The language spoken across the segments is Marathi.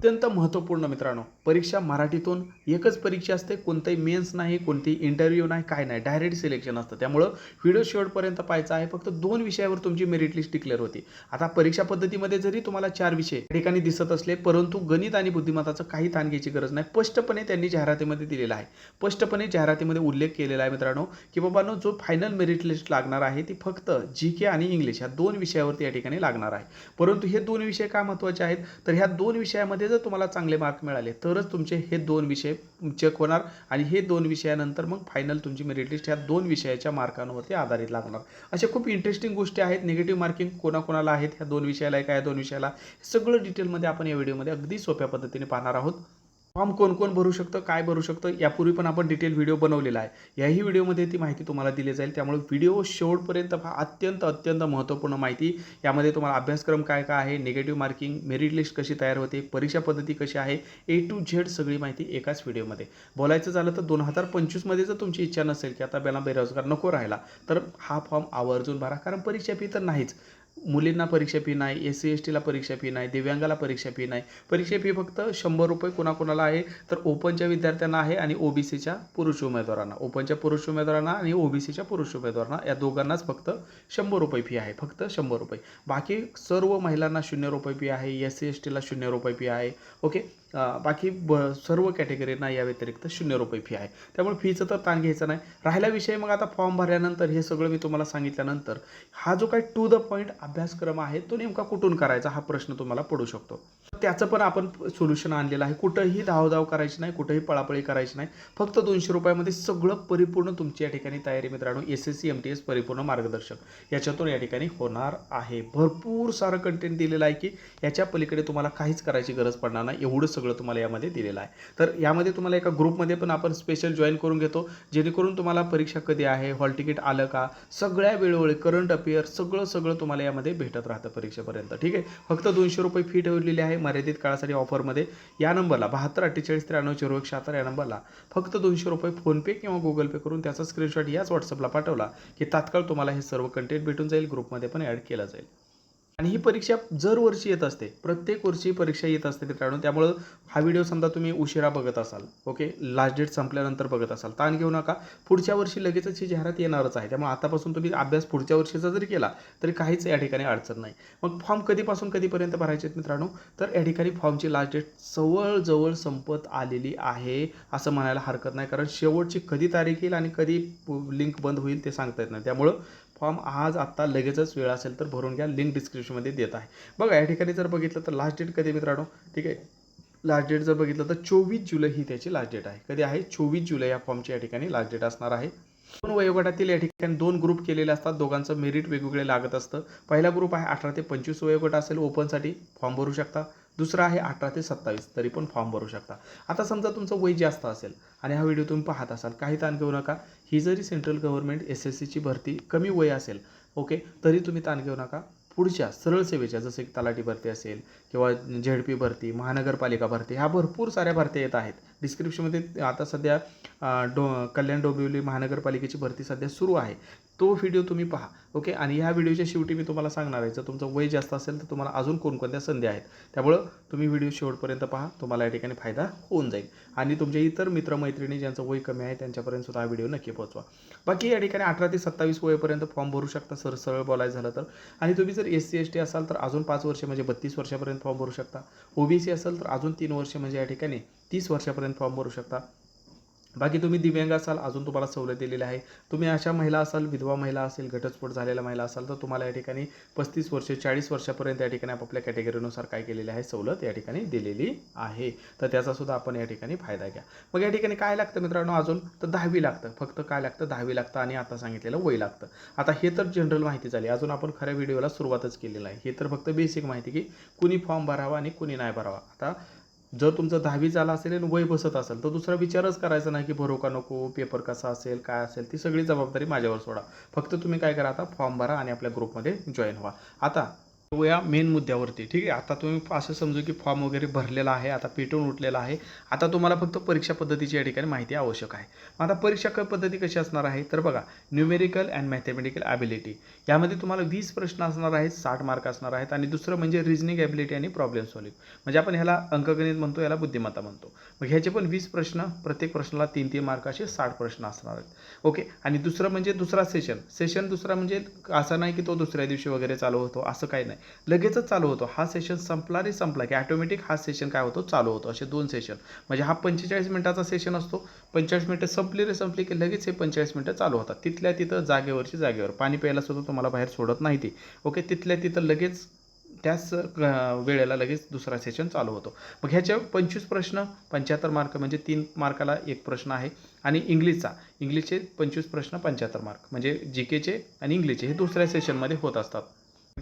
अत्यंत महत्त्वपूर्ण मित्रांनो. परीक्षा मराठीतून एकच परीक्षा असते कोणताही मेन्स नाही कोणती इंटरव्ह्यू नाही काय नाही. डायरेक्ट सिलेक्शन असतं. त्यामुळं व्हिडिओ शेवटपर्यंत पाहायचा आहे. फक्त दोन विषयावर तुमची मेरिट लिस्ट डिक्लेअर होती. आता परीक्षा पद्धतीमध्ये जरी तुम्हाला चार विषय या ठिकाणी दिसत असले परंतु गणित आणि बुद्धिमत्ताचं काही ताण घ्यायची गरज नाही. स्पष्टपणे त्यांनी जाहिरातीमध्ये दिलेला आहे. स्पष्टपणे जाहिरातीमध्ये उल्लेख केलेला आहे मित्रांनो की बाबांनो जो फायनल मेरिट लिस्ट लागणार आहे ती फक्त जी के आणि इंग्लिश ह्या दोन विषयावरती या ठिकाणी लागणार आहे. परंतु हे दोन विषय का महत्त्वाचे आहेत? तर ह्या दोन विषयामध्ये जर तुम्हाला चांगले मार्क मिळाले तरच तुमचे हे दोन विषय चेक होणार आणि हे दोन विषयानंतर मग फायनल तुमची मेरिट लिस्ट ह्या दोन विषयाच्या मार्कांवरती आधारित लागणार. अशा खूप इंटरेस्टिंग गोष्टी आहेत निगेटिव्ह मार्किंग कोणाकोणाला आहेत ह्या दोन विषयाला आहे का या दोन विषयाला. सगळं डिटेलमध्ये आपण या व्हिडिओमध्ये अगदी सोप्या पद्धतीने पाहणार आहोत. फॉर्म कोण कोण भरू शकतं काय भरू शकतं यापूर्वी पण आपण डिटेल व्हिडिओ बनवलेला आहे. याही व्हिडिओमध्ये ती माहिती तुम्हाला दिली जाईल. त्यामुळे व्हिडिओ शेवटपर्यंत पहा. अत्यंत अत्यंत महत्त्वपूर्ण माहिती. यामध्ये तुम्हाला अभ्यासक्रम काय काय आहे निगेटिव्ह मार्किंग मेरिट लिस्ट कशी तयार होते परीक्षा पद्धती कशी आहे ए टू झेड सगळी माहिती एकाच व्हिडिओमध्ये बोलायचं झालं तर दोन हजार पंचवीसमध्ये जर तुमची इच्छा नसेल की आता बेला बेरोजगार नको राहिला तर हा फॉर्म आवर्जून भरा. कारण परीक्षा फी तर नाहीच. मुलींना परीक्षा फी नाही एस सी एस टीला परीक्षा फी नाही दिव्यांगाला परीक्षा फी नाही. परीक्षा फी फक्त शंभर रुपये कोणाकोणाला आहे तर ओपनच्या विद्यार्थ्यांना आहे आणि ओबीसीच्या पुरुष उमेदवारांना. ओपनच्या पुरुष उमेदवारांना आणि ओबीसीच्या पुरुष उमेदवारांना या दोघांनाच फक्त शंभर रुपये फी आहे फक्त शंभर रुपये. बाकी सर्व महिलांना शून्य रुपये फी आहे एस सी एस टीला शून्य रुपये फी आहे ओके? बाकी ब सर्व कॅटेगरींना या व्यतिरिक्त शून्य रुपये फी आहे. त्यामुळे फीचं तर ताण घ्यायचं नाही. राहिला विषय मग आता फॉर्म भरल्यानंतर हे सगळं मी तुम्हाला सांगितल्यानंतर हा जो काही टू द पॉईंट अभ्यासक्रम आहे तो नेमका कुठून करायचा हा प्रश्न तुम्हाला पडू शकतो. त्याचं पण आपण सोल्युशन आणलेलं आहे. कुठंही धावधाव करायची नाही कुठंही पळापळी करायची नाही. फक्त दोनशे रुपयामध्ये सगळं परिपूर्ण तुमची या ठिकाणी तयारी मित्रांनो. S S C M T S परिपूर्ण मार्गदर्शक याच्यातून या ठिकाणी होणार आहे. भरपूर सारं कंटेंट दिलेलं आहे की याच्या पलीकडे तुम्हाला काहीच करायची गरज पडणार नाही. एवढं सगळं तुम्हाला यामध्ये दिलेलं आहे. तर यामध्ये तुम्हाला एका ग्रुपमध्ये पण आपण स्पेशल जॉईन करून घेतो. जेणेकरून तुम्हाला परीक्षा कधी आहे हॉल तिकीट आलं का सगळ्या वेळोवेळी करंट अफेअर सगळं सगळं तुम्हाला यामध्ये भेटत राहतं परीक्षेपर्यंत. ठीक आहे? फक्त दोनशे रुपये फी ठेवलेली आहे. मर्यादित काळासाठी ऑफरमध्ये या नंबरला बहात्तर अठ्ठेचाळीस त्र्याण्णव झिरो एक शहात्तर या नंबरला फक्त दोनशे रुपये फोनपे किंवा गुगल पे करून त्याचा स्क्रीनशॉट याच व्हॉट्सअपला पाठवला की तात्काळ तुम्हाला हे सर्व कंटेंट भेटून जाईल ग्रुपमध्ये पण ॲड केलं जाईल. आणि ही परीक्षा जर वर्षी येत असते प्रत्येक वर्षी परीक्षा येत असते मित्रांनो त्यामुळं हा व्हिडिओ समजा तुम्ही उशिरा बघत असाल ओके लास्ट डेट संपल्यानंतर बघत असाल ताण घेऊ नका. पुढच्या वर्षी लगेचच ही जाहिरात येणारच आहे. त्यामुळे आतापासून तुम्ही अभ्यास पुढच्या वर्षीचा जरी केला तरी काहीच या ठिकाणी अडचण नाही. मग फॉर्म कधीपासून कधीपर्यंत भरायचे आहेत मित्रांनो? तर या ठिकाणी फॉर्मची लास्ट डेट जवळजवळ संपत आलेली आहे असं म्हणायला हरकत नाही. कारण शेवटची कधी तारीख येईल आणि कधी लिंक बंद होईल ते सांगता येत नाही. त्यामुळं फॉर्म आज आत्ता लगेचच वेळ असेल तर भरून घ्या. लिंक डिस्क्रिप्शनमध्ये देत आहे. बघा या ठिकाणी जर बघितलं तर लास्ट डेट कधी मित्रांनो? ठीक आहे. लास्ट डेट जर बघितलं तर चोवीस जुलै ही त्याची लास्ट डेट आहे. कधी आहे? चोवीस जुलै या फॉर्मची या ठिकाणी लास्ट डेट असणार आहे. दोन वयोगटातील या ठिकाणी दोन ग्रुप केलेले असतात. दोघांचं मेरिट वेगवेगळे लागत असतं. पहिला ग्रुप आहे अठरा ते पंचवीस वयोगट असेल. ओपनसाठी फॉर्म भरू शकता. दुसरा आहे अठरा ते सत्तावीस तरी पण फॉर्म भरू शकता. आता समजा तुमचं वय जास्त असेल आणि हा व्हिडिओ तुम्ही पाहत असाल काही ताण घेऊ नका. ही जरी सेंट्रल गव्हर्नमेंट एस एस सीची भरती कमी वय असेल ओके तरी तुम्ही ताण घेऊ नका. पुढच्या सरळ सेवेच्या जसं की तलाठी भरती असेल किंवा झेड पी भरती महानगरपालिका भरती ह्या भरपूर साऱ्या भरत्या येत आहेत. डिस्क्रिप्शनमध्ये आता सध्या डो कल्याण डोंबिवली महानगरपालिकेची भरती सध्या सुरू आहे. तो व्हिडिओ तुम्ही पहा ओके आणि ह्या व्हिडिओच्या शेवटी मी तुम्हाला सांगणार आहे जर तुमचं वय जास्त असेल तर तुम्हाला अजून कोणकोणत्या संधी आहेत? त्यामुळं तुम्ही व्हिडिओ शेवटपर्यंत पहा तुम्हाला या ठिकाणी फायदा होऊन जाईल. आणि तुमच्या इतर मित्रमैत्रिणी ज्यांचं वय कमी आहे त्यांच्यापर्यंत सुद्धा हा व्हिडिओ नक्की पोहोचवा. बाकी या ठिकाणी अठरा ते सत्तावीस वयपर्यंत फॉर्म भरू शकता सर सरळ बोलायचं झालं तर. आणि तुम्ही जर एस सी एस टी असाल तर अजून पाच वर्ष म्हणजे बत्तीस वर्षापर्यंत फॉर्म भरू शकता. ओबीसी असेल तर अजून तीन वर्ष म्हणजे या ठिकाणी तीस वर्षापर्यंत फॉर्म भरू शकता. बाकी तुम्ही दिव्यांग असाल अजून तुम्हाला सवलत दिलेली आहे. तुम्ही अशा महिला असाल विधवा महिला असेल घटस्फोट झालेल्या महिला असाल तर तुम्हाला या ठिकाणी पस्तीस वर्ष चाळीस वर्षापर्यंत या ठिकाणी आपापल्या कॅटेगरीनुसार काय केलेले आहे सवलत या ठिकाणी दिलेली आहे. तर त्याचा सुद्धा आपण या ठिकाणी फायदा घ्या. मग या ठिकाणी काय लागतं मित्रांनो अजून? तर दहावी लागतं. फक्त काय लागतं? दहावी लागतं आणि आता सांगितलेलं वय लागतं. आता हे तर जनरल माहिती झाली. अजून आपण खऱ्या व्हिडिओला सुरुवातच केलेलं आहे. हे तर फक्त बेसिक माहिती की कुणी फॉर्म भरावा आणि कुणी नाही भरावा. आता जर तुमचं दहावी झालं असेल आणि वय बसत असेल तर दुसरा विचारच करायचा नाही की भरू का नको पेपर कसा असेल काय असेल ती सगळी जबाबदारी माझ्यावर सोडा. फक्त तुम्ही काय करा आता फॉर्म भरा आणि आपल्या ग्रुपमध्ये जॉईन व्हा. आता या मेन मुद्द्यावरती. ठीक आहे? आता तुम्ही असं समजू की फॉर्म वगैरे भरलेला आहे आता पेटून उठलेला आहे. आता तुम्हाला फक्त परीक्षा पद्धतीची या ठिकाणी माहिती आवश्यक आहे. मग आता परीक्षा क- पद्धती कशी असणार आहे? तर बघा न्यूमेरिकल अँड मॅथमॅटिकल ॲबिलिटी यामध्ये तुम्हाला वीस प्रश्न असणार आहेत साठ मार्क असणार आहेत आणि दुसरं म्हणजे रिजनिंग ॲबिलिटी आणि प्रॉब्लेम सॉल्विंग म्हणजे आपण ह्याला अंकगणित म्हणतो याला बुद्धिमत्ता म्हणतो. मग ह्याचे पण वीस प्रश्न प्रत्येक प्रश्नाला तीन तीन मार्क असे साठ प्रश्न असणार आहेत. ओके आणि दुसरं म्हणजे दुसरा सेशन सेशन दुसरा म्हणजे असं नाही की तो दुसऱ्या दिवशी वगैरे चालू होतो असं काही नाही. लगेचच चालू होतो. हा सेशन संपला रे संपला की ऑटोमॅटिक हा सेशन काय होतो? चालू होतो. असे दोन सेशन म्हणजे हा पंचेचाळीस मिनिटाचा सेशन असतो. पंचेचाळीस मिनटं संपली रे संपली की लगेच हे पंचेचाळीस मिनटं चालू होतात. तिथल्या तिथं जागेवरची जागेवर. पाणी प्यायला सुद्धा तुम्हाला बाहेर सोडत नाही ते. ओके तिथल्या तिथं लगेच त्याच वेळेला लगेच दुसरा सेशन चालू होतो. मग ह्याच्या पंचवीस प्रश्न पंच्याहत्तर मार्क म्हणजे तीन मार्काला एक प्रश्न आहे आणि इंग्लिशचा. इंग्लिशचे पंचवीस प्रश्न पंच्याहत्तर मार्क म्हणजे जी केचे आणि इंग्लिशचे हे दुसऱ्या सेशनमध्ये होत असतात.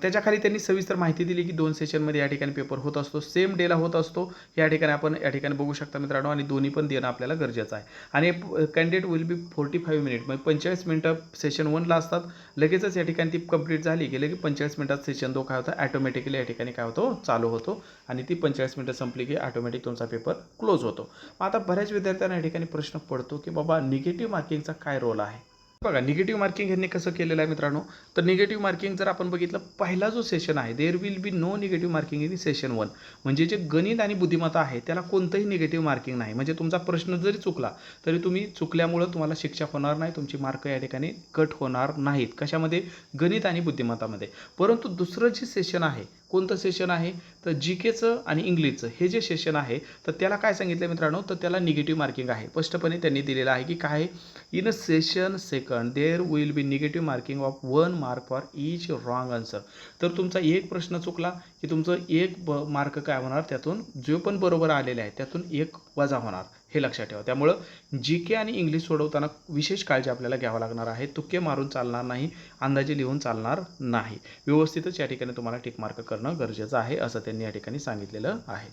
त्याच्याखाली त्यांनी सविस्तर माहिती दिली की दोन सेशनमध्ये या ठिकाणी पेपर होत असतो सेम डेला होत असतो. या ठिकाणी आपण या ठिकाणी बघू शकता मित्रांनो आणि दोन्ही पण देणं आपल्याला गरजेचं आहे. आणि candidate will be forty five minute म्हणजे पंचेचाळीस मिनटं सेशन वनला असतात. लगेचच या ठिकाणी ती कंप्लीट झाली की लगेच पंचेचाळीस मिनटात सेशन दो काय होतं ॲटोमॅटिकली या ठिकाणी काय होतो चालू होतो. आणि ती पंचेचाळीस मिनटं संपली की ऑटोमॅटिक तुमचा पेपर क्लोज होतो. मग आता बऱ्याच विद्यार्थ्यांना या ठिकाणी प्रश्न पडतो की बाबा निगेटिव्ह मार्किंगचा काय रोल आहे? बघा निगेटिव्ह मार्किंग ह्यांनी कसं केलेलं आहे मित्रांनो? तर निगेटिव्ह मार्किंग जर आपण बघितलं पहिला जो सेशन आहे there will be no negative marking in session one म्हणजे जे गणित आणि बुद्धिमत्ता आहे त्याला कोणतंही निगेटिव्ह मार्किंग नाही. म्हणजे तुमचा प्रश्न जरी चुकला तरी तुम्ही चुकल्यामुळं तुम्हाला शिक्षा होणार नाही तुमची मार्क या ठिकाणी कट होणार नाहीत. कशामध्ये? गणित आणि बुद्धिमत्तामध्ये. परंतु दुसरं जे सेशन आहे कोणतं सेशन आहे? तर जी केचं आणि इंग्लिशचं हे जे सेशन आहे तर त्याला काय सांगितलं मित्रांनो? तर त्याला निगेटिव्ह मार्किंग आहे. स्पष्टपणे त्यांनी दिलेलं आहे की काय? In a session second there will be negative marking of one mark for each wrong answer तर तुमचा एक प्रश्न चुकला की तुमचं एक ब मार्क काय होणार? त्यातून जो पण बरोबर आलेले आहे त्यातून एक वजा होणार. हे लक्षात ठेवा. त्यामुळं जी के आणि इंग्लिश सोडवताना विशेष काळजी आपल्याला घ्यावं लागणार आहे. तुक्के मारून चालणार नाही अंदाजे लिहून चालणार नाही. व्यवस्थितच या ठिकाणी तुम्हाला टिकमार्क करणं गरजेचं आहे असं त्यांनी या ठिकाणी सांगितलेलं आहे.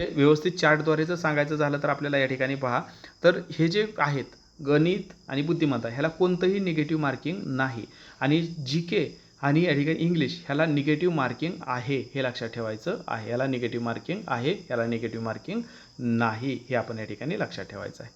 हे व्यवस्थित चार्टद्वारे जर सांगायचं झालं तर आपल्याला या ठिकाणी पहा. तर हे जे आहेत गणित आणि बुद्धिमत्ता ह्याला कोणतंही निगेटिव्ह मार्किंग नाही. आणि जी के आणि या ठिकाणी इंग्लिश ह्याला निगेटिव्ह मार्किंग आहे हे लक्षात ठेवायचं आहे. याला निगेटिव्ह मार्किंग आहे याला निगेटिव्ह मार्किंग नाही हे आपण या ठिकाणी लक्षात ठेवायचं आहे.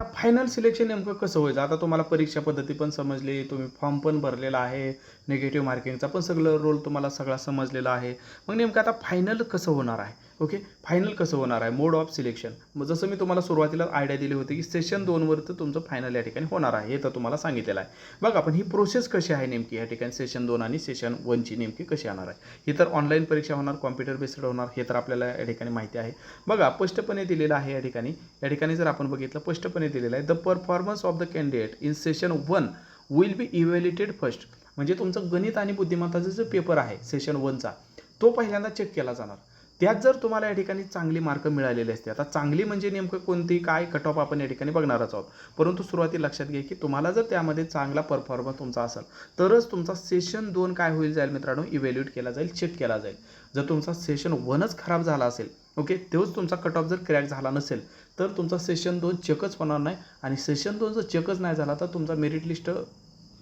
फायनल सिलेक्शन नेमकं कसं व्हायचं? आता तुम्हाला परीक्षा पद्धती पण समजली तुम्ही फॉर्म पण भरलेला आहे निगेटिव्ह मार्किंगचा पण सगळं रोल तुम्हाला सगळा समजलेला आहे. मग नेमकं आता फायनल कसं होणार आहे? ओके? फायनल कसं होणार आहे? मोड ऑफ सिलेक्शन मग जसं मी तुम्हाला सुरुवातीला आयडिया दिली होती की सेशन दोनवरचं तुमचं फायनल या ठिकाणी होणार आहे. हे तर तुम्हाला सांगितलेलं आहे. बघा आपण ही प्रोसेस कशी आहे नेमकी? या ठिकाणी सेशन दोन आणि सेशन वनची नेमकी कशी येणार आहे? ही तर ऑनलाईन परीक्षा होणार कॉम्प्युटर बेस्ड होणार हे तर आपल्याला या ठिकाणी माहिती आहे. बघा स्पष्टपणे दिलेलं आहे या ठिकाणी. या ठिकाणी जर आपण बघितलं स्पष्टपणे दिलेलं आहे. The performance of the candidate in session one will be evaluated first म्हणजे तुमचं गणित आणि बुद्धिमत्ताचा जो पेपर आहे सेशन वनचा तो पहिल्यांदा चेक केला जाणार. त्यात जर तुम्हाला या ठिकाणी चांगली मार्क मिळालेले असते आता चांगली म्हणजे नेमकं कोणती काय कट ऑफ आपण या ठिकाणी बघणारच आहोत. परंतु सुरुवाती लक्षात घ्या की तुम्हाला जर त्यामध्ये चांगला परफॉर्मन्स तुमचा असेल तरच तुमचा सेशन दोन काय होईल जाईल मित्रांनो? इव्हॅल्युएट केला जाईल चेक केला जाईल. जर तुमचा सेशन वनच खराब झाला असेल ओके तोच तुमचा कट ऑफ जर क्रॅक झाला नसेल तर तुमचा सेशन दोन चेकच होणार नाही. आणि सेशन दोन जर चेकच नाही झाला तर तुमचा मेरिट लिस्ट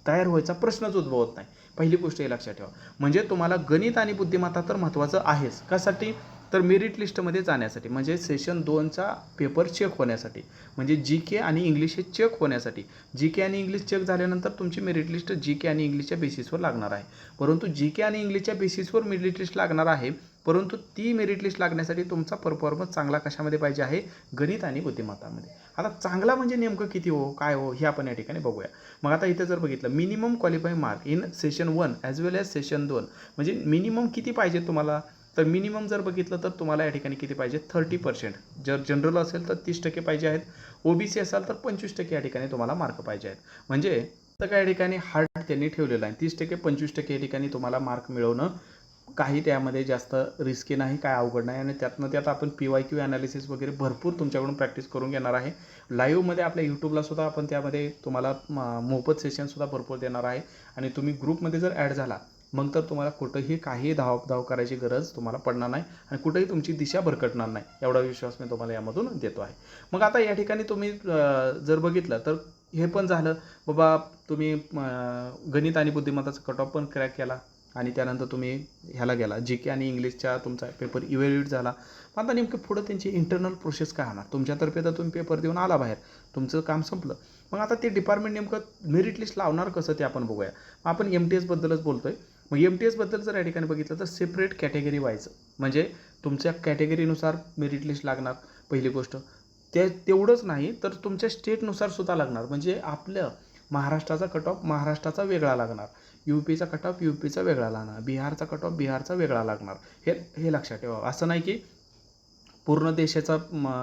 तयार व्हायचा प्रश्नच उद्भवत नाही. पहिली गोष्ट हे लक्षात ठेवा. म्हणजे तुम्हाला गणित आणि बुद्धिमत्ता तर महत्त्वाचं आहेच. कशासाठी? तर मेरिट लिस्टमध्ये जाण्यासाठी म्हणजे सेशन दोनचा पेपर चेक होण्यासाठी म्हणजे जी के आणि इंग्लिश हे चेक होण्यासाठी. जी के आणि इंग्लिश चेक झाल्यानंतर तुमची मेरिट लिस्ट जी के आणि इंग्लिशच्या बेसिसवर लागणार आहे. परंतु जी के आणि इंग्लिशच्या बेसिसवर मेरिट लिस्ट लागणार आहे परंतु ती मेरिट लिस्ट लागण्यासाठी तुमचा परफॉर्मन्स चांगला कशामध्ये पाहिजे आहे? गणित आणि बुद्धिमत्तामध्ये. आता चांगला म्हणजे नेमकं किती हो काय हो हे आपण या ठिकाणी बघूया. मग आता इथे जर बघितलं minimum qualify mark in session one as well as session दोन म्हणजे मिनिमम किती पाहिजे तुम्हाला? तर मिनिमम जर बघितलं तर तुम्हाला या ठिकाणी किती पाहिजे? थर्टी पर्सेंट जर जनरल असेल तर तीस टक्के पाहिजे आहेत. ओ बी सी असाल तर पंचवीस टक्के या ठिकाणी तुम्हाला मार्क पाहिजे आहेत. म्हणजे तर काय ठिकाणी हार्ड त्यांनी ठेवलेलं आहे. तीस टक्के पंचवीस टक्के या ठिकाणी तुम्हाला मार्क मिळवणं काही त्यामध्ये जास्त रिस्की नाही काय अवघड नाही. आणि त्यातनं त्यात आपण पी वाय क्यू ॲनालिसिस वगैरे भरपूर तुमच्याकडून प्रॅक्टिस करून घेणार आहे. लाईव्हमध्ये आपल्या यूट्यूबला सुद्धा आपण त्यामध्ये तुम्हाला मोफत सेशनसुद्धा भरपूर देणार आहे. आणि तुम्ही ग्रुपमध्ये जर ॲड झाला मग तर तुम्हाला कुठंही काही धावधाव करायची गरज तुम्हाला पडणार नाही आणि कुठेही तुमची दिशा भरकटणार नाही एवढा विश्वास मी तुम्हाला यामधून देतो आहे. मग आता या ठिकाणी तुम्ही जर बघितलं तर हे पण झालं बाबा तुम्ही गणित आणि बुद्धिमत्ताचा कट ऑफ पण क्रॅक केला आणि त्यानंतर तुम्ही ह्याला गेला जी के आणि इंग्लिशच्या तुमचा पेपर इव्हॅल्युएट झाला. मग आता नेमकं पुढं त्यांची इंटरनल प्रोसेस काय होणार? तुमच्यातर्फे तर तुम्ही पेपर देऊन आला बाहेर तुमचं काम संपलं. मग आता ते डिपार्टमेंट नेमकं मेरिट लिस्ट लावणार कसं ते आपण बघूया. मग आपण एम टी एसबद्दलच बोलतो आहे मग एम टी एसबद्दल जर या ठिकाणी बघितलं तर सेपरेट कॅटेगरी व्हायचं म्हणजे तुमच्या कॅटेगरीनुसार मेरिट लिस्ट लागणार पहिली गोष्ट. ते तेवढंच नाही तर तुमच्या स्टेटनुसार सुद्धा लागणार. म्हणजे आपलं महाराष्ट्राचा कट ऑफ महाराष्ट्राचा वेगळा लागणार. यू पीचा कट ऑफ यू पीचा वेगळा लागणार. बिहारचा कट ऑफ बिहारचा वेगळा लागणार. हे हे लक्षात ठेवा. असं नाही की पूर्ण देशाचा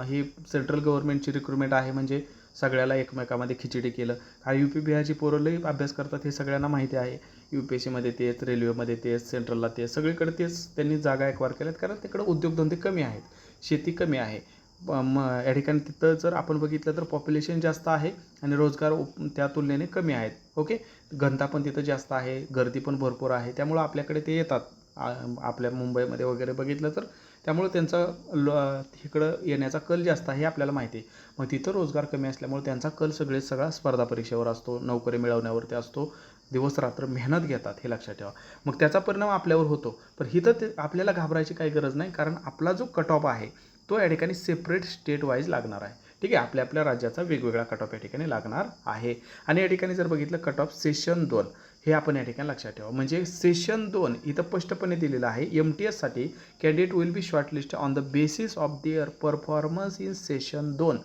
हे सेंट्रल गव्हर्नमेंटची रिक्रुटमेंट आहे म्हणजे सगळ्याला एकमेकामध्ये खिचडी केलं. कारण यू पी बिहारची पोरं लई अभ्यास करतात हे सगळ्यांना माहिती आहे. यू पी एस सीमध्ये तेच रेल्वेमध्ये तेच सेंट्रलला तेच सगळीकडे तेच त्यांनी जागा एकवार केल्यात कारण तिकडं उद्योगधंदे कमी आहेत शेती कमी आहे. मग म या ठिकाणी तिथं जर आपण बघितलं तर पॉप्युलेशन जास्त आहे आणि रोजगार उप- त्या तुलनेने कमी आहेत ओके? घनता पण तिथं जास्त आहे गर्दी पण भरपूर आहे त्यामुळं आपल्याकडे ते येतात. आपल्या मुंबईमध्ये वगैरे बघितलं तर त्यामुळं त्यांचा ल इकडं येण्याचा कल जास्त आहे हे आपल्याला माहिती आहे. मग तिथं रोजगार कमी असल्यामुळे त्यांचा कल सगळे सगळा स्पर्धा परीक्षेवर असतो नोकरी मिळवण्यावरती असतो दिवस रात्र मेहनत घेतात हे लक्षात ठेवा. मग त्याचा परिणाम आपल्यावर होतो. पण इथं ते आपल्याला घाबरायची काही गरज नाही कारण आपला जो कट ऑफ आहे तो या ठिकाणी सेपरेट स्टेट वाईज लागणार आहे. ठीक आहे? आपल्या आपल्या राज्याचा वेगवेगळा कट ऑफ या ठिकाणी लागणार आहे. आणि या ठिकाणी जर बघितलं कट ऑफ सेशन दोन हे आपण या ठिकाणी लक्षात ठेवा. म्हणजे सेशन दोन इथं स्पष्टपणे दिलेलं आहे M T एससाठी candidate will be shortlist on the basis of their performance in session दोन.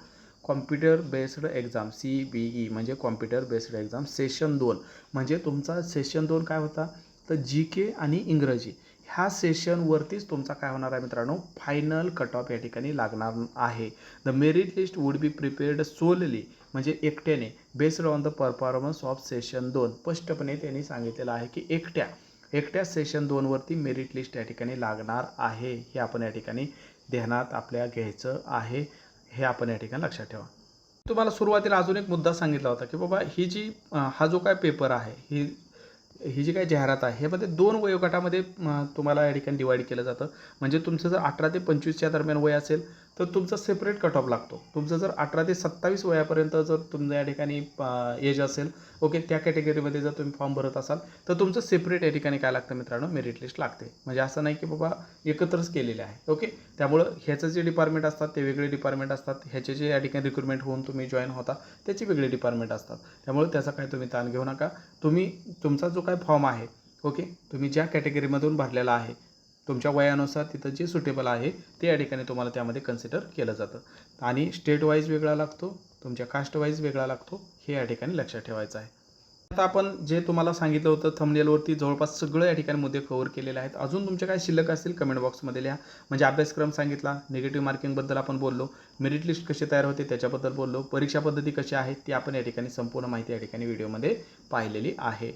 Computer based exam C B E म्हणजे कॉम्प्युटर बेस्ड एक्झाम सेशन दोन. म्हणजे तुमचा सेशन दोन काय होता? तर जी के आणि इंग्रजी. ह्या सेशनवरतीच तुमचा काय होणार आहे मित्रांनो? फायनल कट ऑफ या ठिकाणी लागणार आहे. The merit list would be prepared solely म्हणजे एकट्याने based on the performance of session दोन. स्पष्टपणे त्यांनी सांगितलेलं आहे की एकट्या एकट्या सेशन दोनवरती मेरिट लिस्ट या ठिकाणी लागणार आहे. हे आपण या ठिकाणी ध्यानात आपल्या घ्यायचं आहे. हे आपण या ठिकाणी लक्षात ठेवा. तुम्हाला सुरुवातीला अजून एक मुद्दा सांगितला होता की बाबा ही जी हा जो काय पेपर आहे ही ही जी काही जाहिरात आहे ह्यामध्ये दोन वयोगटामध्ये तुम्हाला या ठिकाणी डिवाईड केलं जातं. म्हणजे तुमचं जर अठरा ते पंचवीसच्या दरम्यान वय असेल तर तुमचा सेपरेट कट ऑफ लागतो. तुमचं जर अठरा ते सत्तावीस वयापर्यंत जर तुमचं या ठिकाणी एज असेल ओके त्या कॅटेगरीमध्ये जर तुम्ही फॉर्म भरत असाल तर तुमचं सेपरेट या ठिकाणी काय लागतं मित्रांनो? मेरिट लिस्ट लागते. म्हणजे असं नाही की बाबा एकत्रच केलेले आहे ओके त्यामुळं ह्याचं जे डिपार्टमेंट असतात ते वेगळे डिपार्टमेंट असतात. ह्याचे जे या ठिकाणी रिक्रुटमेंट होऊन तुम्ही जॉईन होता त्याची वेगळे डिपार्टमेंट असतात. त्यामुळे त्याचा काय तुम्ही ताण घेऊ नका. तुम्ही तुमचा जो काय फॉर्म आहे ओके तुम्ही ज्या कॅटेगरीमधून भरलेला आहे तुमच्या वयानुसार तिथं जे सुटेबल आहे ते या ठिकाणी तुम्हाला त्यामध्ये कन्सिडर केलं जातं. आणि स्टेट वाईज वेगळा लागतो तुमच्या कास्ट वाईज वेगळा लागतो हे या ठिकाणी लक्षात ठेवायचं आहे. आता आपण जे तुम्हाला सांगितलं होतं थंबनेलवरती जवळपास सगळं या ठिकाणी मुद्दे कव्हर केलेले आहेत. अजून तुमचे काय शिल्लक असतील कमेंट बॉक्समध्ये लिहा. म्हणजे अभ्यासक्रम सांगितला निगेटिव्ह मार्किंगबद्दल आपण बोललो मेरिट लिस्ट कशी तयार होते त्याच्याबद्दल बोललो परीक्षा पद्धती कशी आहे ती आपण या ठिकाणी संपूर्ण माहिती या ठिकाणी व्हिडिओमध्ये पाहिलेली आहे.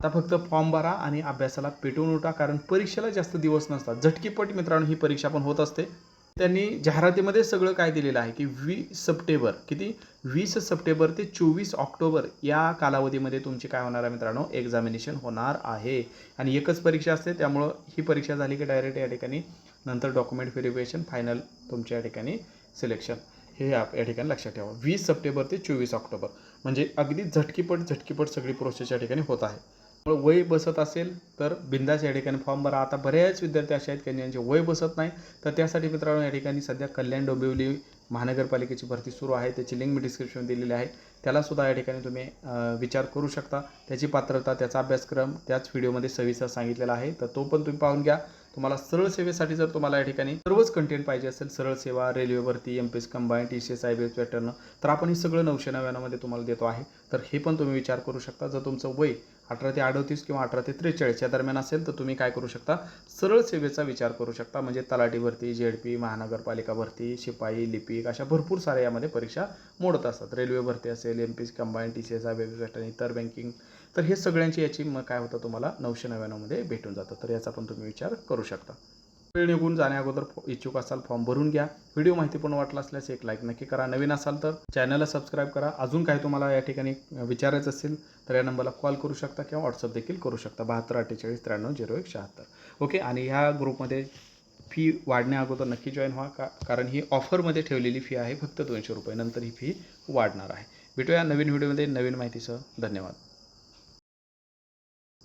आता फक्त फॉर्म भरा आणि अभ्यासाला पेटवून उठा कारण परीक्षेला जास्त दिवस नसतात. झटकीपट मित्रांनो ही परीक्षा पण होत असते. त्यांनी जाहिरातीमध्ये सगळं काय दिलेलं आहे की वीस सप्टेंबर किती? वीस सप्टेंबर ते चोवीस ऑक्टोबर या कालावधीमध्ये तुमची काय होणार आहे मित्रांनो? एक्झामिनेशन होणार आहे. आणि एकच परीक्षा असते त्यामुळं ही परीक्षा झाली की डायरेक्ट या ठिकाणी नंतर डॉक्युमेंट व्हेरिफिकेशन फायनल तुमच्या या ठिकाणी सिलेक्शन. हे या या ठिकाणी लक्षात ठेवा. वीस सप्टेंबर ते चोवीस ऑक्टोबर. म्हणजे अगदी झटकीपट झटकीपट सगळी प्रोसेस या ठिकाणी होत आहे. त्यामुळे वय बसत असेल तर बिंदास या ठिकाणी फॉर्म भरा. आता बऱ्याच विद्यार्थी असे आहेत की ज्यांचे वय बसत नाही तर त्यासाठी मित्रांनो या ठिकाणी सध्या कल्याण डोंबिवली महानगरपालिकेची भरती सुरू आहे. त्याची लिंक मी डिस्क्रिप्शन दिलेली आहे. त्यालासुद्धा या ठिकाणी तुम्ही विचार करू शकता. त्याची पात्रता त्याचा अभ्यासक्रम त्याच व्हिडिओमध्ये सविस्तर सांगितलेला आहे. तर तो पण तुम्ही पाहून घ्या. तुम्हाला सरळ सेवेसाठी जर तुम्हाला या ठिकाणी सर्वच कंटेंट पाहिजे असेल सरळ सेवा रेल्वे भरती M P S combine T C S I B S pattern तर आपण हे सगळं नऊशे नव्याण्णवमध्ये तुम्हाला देतो आहे. तर हे पण तुम्ही विचार करू शकता. जर तुमचं वय अठरा ते अडतीस किंवा अठरा ते त्रेचाळीस या दरम्यान असेल तर तुम्ही काय करू शकता? सरळ सेवेचा विचार करू शकता. म्हणजे तलाठी भरती जेड पी महानगरपालिका भरती शिपाई लिपिक अशा भरपूर साऱ्या यामध्ये परीक्षा मोडत असतात. रेल्वे भरती असेल M P S combine T C S I B S pattern इतर बँकिंग तर हे सगळ्यांची याची मग काय होतं तुम्हाला नऊशे नव्याण्णवमध्ये भेटून जातं. तर याचा पण तुम्ही विचार करू शकता. वेळ निघून जाण्याअगोदर फॉ- इच्छुक असाल फॉर्म भरून घ्या. व्हिडिओ माहितीपूर्ण वाटला असल्यास एक लाईक नक्की करा. नवीन असाल तर चॅनलला सबस्क्राईब करा. अजून काही तुम्हाला या ठिकाणी विचारायचं असेल तर या नंबरला कॉल करू शकता किंवा व्हॉट्सअप देखील करू शकता. बहात्तर अठ्ठेचाळीस त्र्याण्णव झिरो एक शहात्तर. ओके? आणि ह्या ग्रुपमध्ये फी वाढण्याअगोदर नक्की जॉईन व्हा. का कारण ही ऑफरमध्ये ठेवलेली फी आहे फक्त दोनशे रुपये. नंतर ही फी वाढणार आहे. भेटूया नवीन व्हिडिओमध्ये. नवीन माहितीसह धन्यवाद.